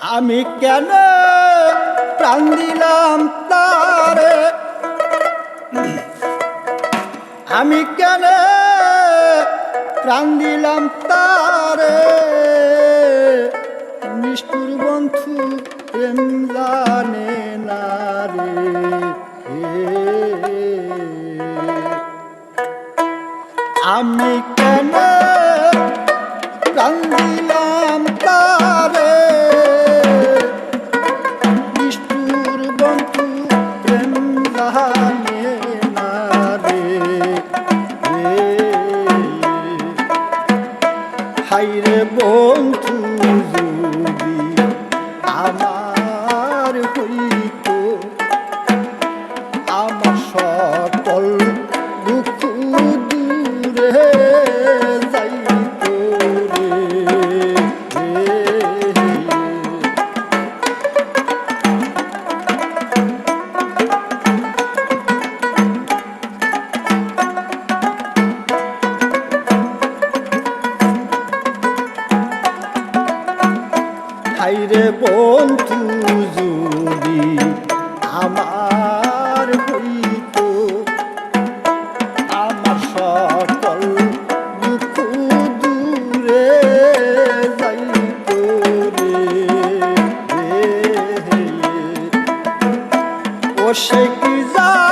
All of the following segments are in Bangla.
আমি কেন প্রাণ দিলাম তারে? আমি কেন প্রাণ দিলাম তারে? জানে না হাইরে বন্ধু হাইরে বন্ধু যদি আমার হইত, আমার সকল দুঃখ দূরে যাইত রে। ও সে কি জানো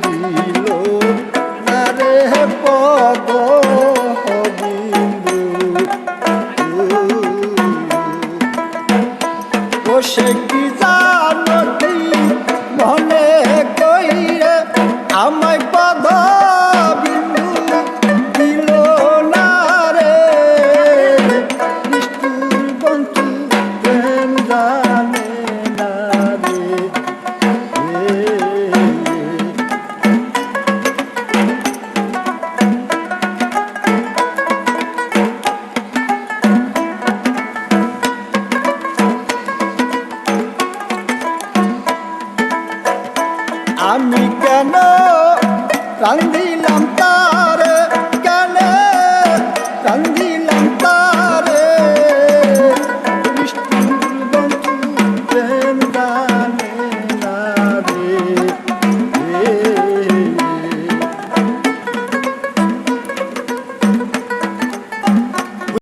দিল। না রে পদ বিন্দু ও সে কি আমি কেন প্রাণ দিলাম তার? কেন দিলাম